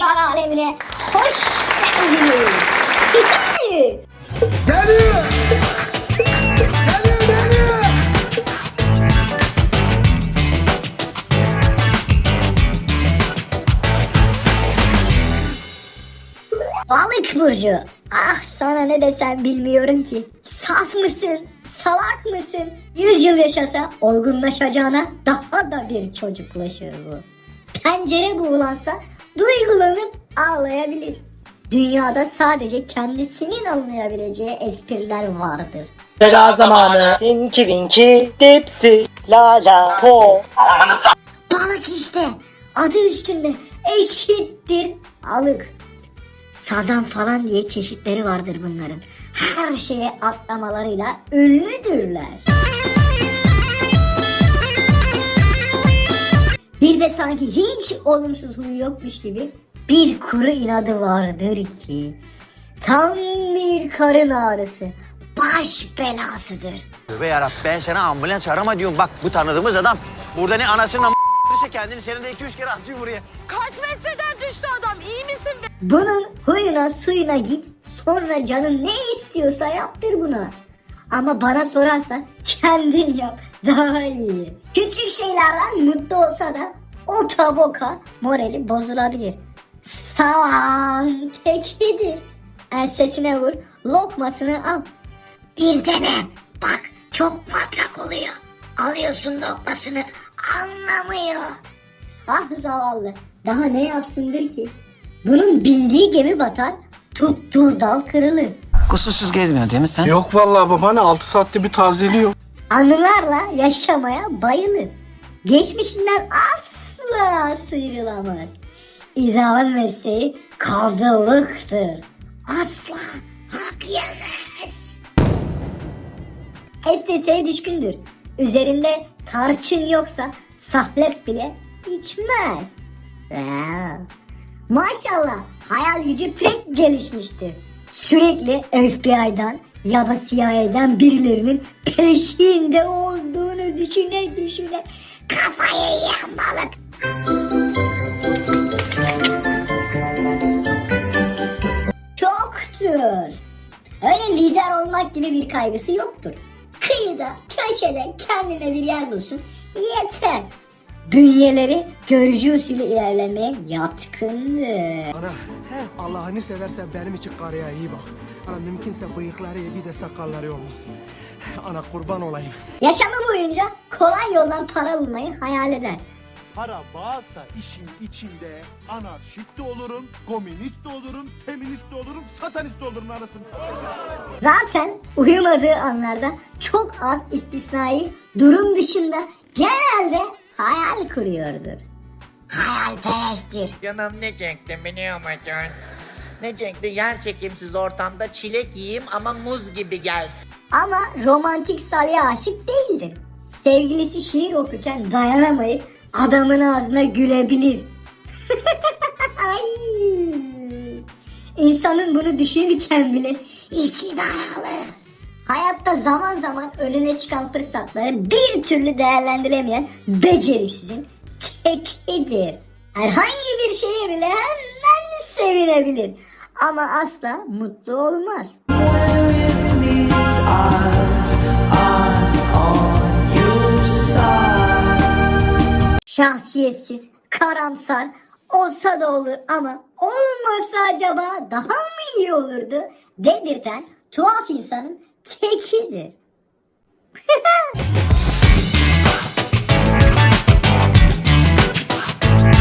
Hoş geldiniz. Geliyor. Geliyor geliyor. Balık burcu. Ah sana ne desem bilmiyorum ki. Saf mısın? Salak mısın? Yüz yıl yaşasa olgunlaşacağına daha da bir çocuklaşır bu. Pencere buğulansa duygulanıp ağlayabilir. Dünyada sadece kendisinin anlayabileceği espriler vardır. Veda zamanı. Tinky Winky, Dipsy, La La Po. Balık işte. Adı üstünde eşittir balık. Sazan falan diye çeşitleri vardır bunların. Her şeye atlamalarıyla ünlüdürler. Sanki hiç olumsuz huyu yokmuş gibi bir kuru inadı vardır ki tam bir karın ağrısı, baş belasıdır. Tövbe yarabbim ben sana ambulans arama diyorum. Bak bu tanıdığımız adam. Burada ne anasının am kendini senede iki üç kere atıyor buraya. Kaç metreden düştü adam iyi misin be? Bunun huyuna suyuna git sonra canın ne istiyorsa yaptır buna. Ama bana sorarsan kendin yap daha iyi. Küçük şeylerden mutlu olsa da o taboka morali bozulabilir. Savan tekidir. Ensesine vur lokmasını al. Bir dene bak çok matrak oluyor. Alıyorsun lokmasını anlamıyor. Ah zavallı. Daha ne yapsındır ki? Bunun bindiği gemi batar, tuttuğu dal kırılır. Kusursuz gezmiyor değil mi sen? Yok vallahi babaanne 6 saatte bir tazeliyor. Anılarla yaşamaya bayılır. Geçmişinden asla sıyrılamaz. İdeal mesleği kadılıktır. Asla hak yemez. Estetiğe düşkündür. Üzerinde tarçın yoksa sahlep bile içmez. Wow. Maşallah hayal gücü pek gelişmiştir. Sürekli FBI'dan ya da CIA'den birilerinin peşinde olduğunu düşüne düşüne kafayı yiyen balık. Çoktur. Öyle lider olmak gibi bir kaygısı yoktur. Kıyıda, köşede kendine bir yer bulsun yeter. Bünyeleri görücü usulü ilerlemeye yatkındır. Ana Allah'ını seversen benim için karıya iyi bak. Ana mümkünse bıyıkları bir de sakalları olmasın. Ana kurban olayım. Yaşamı boyunca kolay yoldan para bulmayı hayal eder. Para varsa işin içinde anarşist de olurum, komünist de olurum, feminist de olurum, satanist de olurum anasını satayım. Zaten uyumadığı anlarda çok az istisnai durum dışında genelde hayal kuruyordur. Hayalperesttir. Canım ne çekti biliyor musun? Ne çekti yer çekimsiz ortamda çilek yiyeyim ama muz gibi gelsin. Ama romantik Salih'e aşık değildir. Sevgilisi şiir okurken dayanamayıp adamın ağzına gülebilir. İnsanın bunu düşünürken bile içi daralır. Hayatta zaman zaman önüne çıkan fırsatları bir türlü değerlendiremeyen beceriksizin tekidir. Herhangi bir şeye bile hemen sevinebilir. Ama asla mutlu olmaz şahsiyetsiz, karamsar olsa da olur ama olmasa acaba daha mı iyi olurdu dedirten tuhaf insanın tekidir.